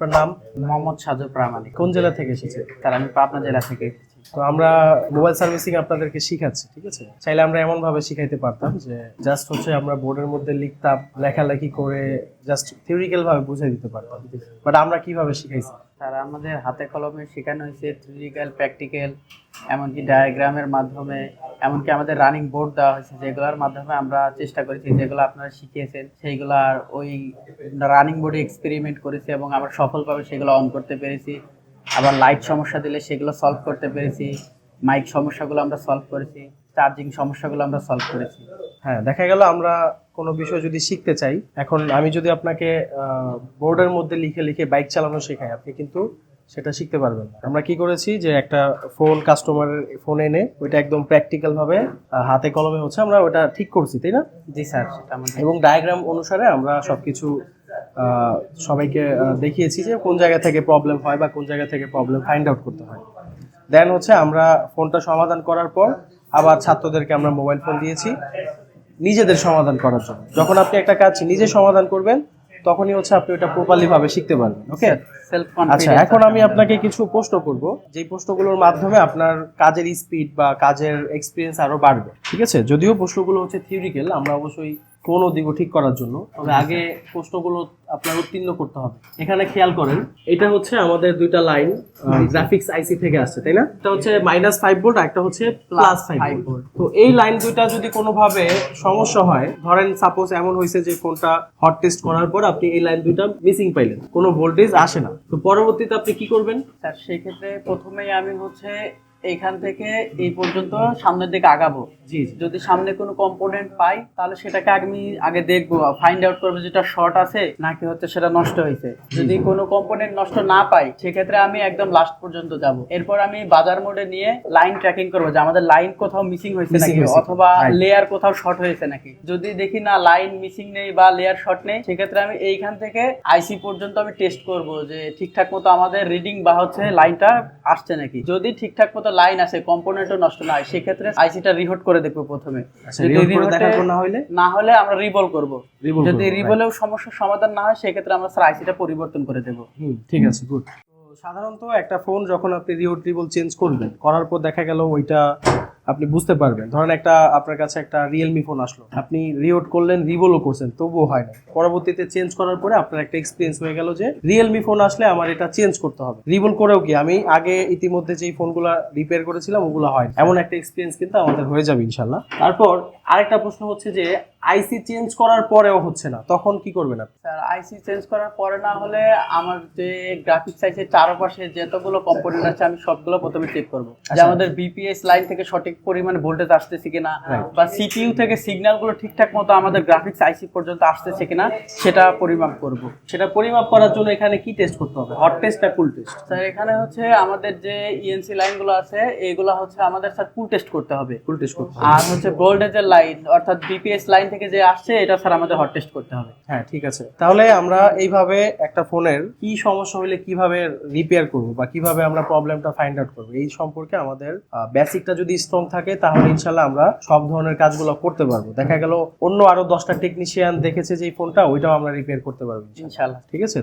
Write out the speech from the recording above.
আপনার নাম? মোহাম্মদ সাজু প্রামাণিক। কোন জেলা থেকে এসেছে স্যার আমি পাবনা জেলা থেকে এসেছি। তো আমরা মোবাইল সার্ভিসিং আপনাদেরকে শিখাচ্ছি ঠিক আছে? চাইলে আমরা এমন ভাবে শিখাইতে পারতাম যে জাস্ট হচ্ছে আমরা বোর্ডের মধ্যে লিখতাম লেখালেখি করে জাস্ট থিওরিক্যাল ভাবে বুঝিয়ে দিতে পারতাম। বাট আমরা কীভাবে শিখাইছি? স্যার আমাদের হাতে কলমে শেখানো হয়েছে থিওরিক্যাল প্র্যাকটিক্যাল এমনকি ডায়াগ্রামের মাধ্যমে। এমনকি আমাদের রানিং বোর্ড দেওয়া হয়েছে, যেগুলোর মাধ্যমে আমরা চেষ্টা করেছি, যেগুলো আপনারা শিখিয়েছেন সেইগুলার ওই রানিং বোর্ডে এক্সপেরিমেন্ট করেছি এবং আমরা সফলভাবে সেগুলো অন করতে পেরেছি। আবার লাইট সমস্যা দিলে সেগুলো সলভ করতে পেরেছি মাইক সমস্যাগুলো আমরা সলভ করেছি চার্জিং সমস্যাগুলো আমরা সলভ করেছি। হ্যাঁ দেখা গেল আমরা কোনো বিষয় যদি শিখতে চাই, এখন আমি যদি আপনাকে বোর্ডের মধ্যে লিখে লিখে বাইক চালানো শেখাই, আপনি কিন্তু সেটা শিখতে পারবেন না। আমরা কি করেছি যে একটা ফোন কাস্টমারের ফোন এনে ওইটা একদম প্র্যাকটিক্যাল ভাবে হাতে কলমে হচ্ছে আমরা ওটা ঠিক করছি তাই না? জি স্যার সেটা এবং ডায়াগ্রাম অনুসারে আমরা সবকিছু সবাইকে দেখিয়েছি যে কোন জায়গা থেকে প্রবলেম হয় বা কোন জায়গা থেকে প্রবলেম ফাইন্ড আউট করতে হয়। দেন হচ্ছে আমরা ফোনটা সমাধান করার পর আবার ছাত্রদেরকে আমরা মোবাইল ফোন দিয়েছি নিজেদের সমাধান করার জন্য। যখন আপনি একটা কাজ নিজে সমাধান করবেন তখনই হচ্ছে আপনি ওটা প্রপারলি ভাবে শিখতে পারবেন ওকে আচ্ছা এখন আমি আপনাকে কিছু প্রশ্ন করব যে প্রশ্নগুলোর মাধ্যমে আপনার কাজের স্পিড বা কাজের এক্সপিরিয়েন্স আরও বাড়বে ঠিক আছে? যদিও প্রশ্নগুলো হচ্ছে থিওরিক্যাল আমরা অবশ্যই কোন দিব ঠিক করার জন্য। তবে আগে প্রশ্নগুলো আপনার উত্তীর্ণ করতে হবে। এখানে খেয়াল করেন এটা হচ্ছে আমাদের দুইটা লাইন গ্রাফিক্স আইসি থেকে আসছে তাই না? এটা হচ্ছে মাইনাস ফাইভ ভোল্ট আর একটা হচ্ছে প্লাস ফাইভ ভোল্ট তো এই লাইন দুইটা যদি কোনোভাবে সমস্যা হয় ধরেন সাপোজ এমন হয়েছে যে ফোনটা হট টেস্ট করার পর আপনি এই লাইন দুইটা মিসিং পাইলেন কোনো ভোল্টেজ আসে না। তো পরবর্তীতে আপনি কি করবেন? স্যার সেই ক্ষেত্রে প্রথমেই আমি হচ্ছে এইখান থেকে এই পর্যন্ত সামনের দিকে আগাবো। জি জি। যদি সামনে কোনো কম্পোনেন্ট পাই তাহলে সেটাকে আমি আগে দেখব ফাইন্ড আউট করব যেটা শর্ট আছে নাকি হচ্ছে সেটা নষ্ট হয়েছে যদি কোনো কম্পোনেন্ট নষ্ট না পাই সেক্ষেত্রে আমি একদম লাস্ট পর্যন্ত যাব। এরপর আমি বাজার মোডে নিয়ে লাইন ট্র্যাকিং করব যে আমাদের লাইন কোথাও মিসিং হয়েছে নাকি অথবা লেয়ার কোথাও শর্ট হয়েছে নাকি। যদি দেখি না লাইন মিসিং নেই বা লেয়ার শর্ট নেই সেক্ষেত্রে আমি এইখান থেকে আইসি পর্যন্ত আমি টেস্ট করব যে ঠিকঠাক মতো আমাদের রিডিং বা হচ্ছে লাইনটা আসছে নাকি। যদি ঠিকঠাক মতো লাইন আছে কম্পোনেন্টও নষ্ট না হয় সেক্ষেত্রে আইসিটা রিহোট করে দেখব প্রথমে। আচ্ছা না হলে আমরা রিবল করব। যদি রিবলেও রিভলেও সমস্যার সমাধান না হয় সেক্ষেত্রে আমরা স্যার আইসিটা পরিবর্তন করে দেবো। ঠিক আছে গুড সাধারণত একটা ফোন যখন আপনি রিওট রিবল চেঞ্জ করবেন করার পর দেখা গেল ওইটা আপনি বুঝতে পারবেন। ধরেন একটা আপনার কাছে একটা রিয়েলমি ফোন আসলো। আপনি রিওট করলেন রিভোলও করছেন, তবুও হয় না পরবর্তীতে চেঞ্জ করার পরে আপনার একটা এক্সপিরিয়েন্স হয়ে গেল যে রিয়েলমি ফোন আসলে আমার এটা চেঞ্জ করতে হবে। রিভোল করেও কি? আমি আগে ইতিমধ্যে যেই ফোনগুলো রিপেয়ার করেছিলাম, ওগুলো হয়। এমন একটা এক্সপিরিয়েন্স কিন্তু আমাদের হয়ে যাবে ইনশাল্লাহ তারপর আরেকটা প্রশ্ন হচ্ছে যে আইসি চেঞ্জ করার পরেও হচ্ছে না। তখন কি করবেন আপনি? স্যার আইসি চেঞ্জ করার পরে না হলে আমার যে গ্রাফিক্স আইসি চারপাশে যতগুলো কম্পোনেন্ট আছে আমি সবগুলো প্রথমে চেক করব। যে আচ্ছা। আমাদের বিপিএস লাইন থেকে সঠিক পরিমাণে ভোল্টেজ আসতেছে কিনা বা সিপিইউ থেকে সিগন্যালগুলো ঠিকঠাক মতো আমাদের গ্রাফিক্স আইসি পর্যন্ত আসতেছে কিনা সেটা পরিমাপ করব। সেটা পরিমাপ করার জন্য এখানে কি টেস্ট করতে হবে? হট টেস্ট না কুল টেস্ট স্যার এখানে হচ্ছে আমাদের যে ইএনসি লাইনগুলো আছে এগুলো হচ্ছে আমাদের স্যার কুল টেস্ট করতে হবে। কুল টেস্ট করতে আর হচ্ছে ভোল্টেজের লাইন অর্থাৎ বিপিএস লাইন থেকে যে আসছে এটা স্যার আমাদের হট টেস্ট করতে হবে। হ্যাঁ ঠিক আছে। তাহলে আমরা এইভাবে একটা ফোনের কি সমস্যা হলে কীভাবে রিপেয়ার করব বা কীভাবে আমরা প্রবলেমটা ফাইন্ড আউট করব এই সম্পর্কে আমাদের বেসিকটা যদি স্ট্রং থাকে তাহলে ইনশাল্লাহ আমরা সব ধরনের কাজগুলো করতে পারব। দেখা গেল অন্য আরও দশটা টেকনিশিয়ান দেখেছে যে এই ফোনটা ওইটাও আমরা রিপেয়ার করতে পারব। ইনশাল্লাহ ঠিক আছে?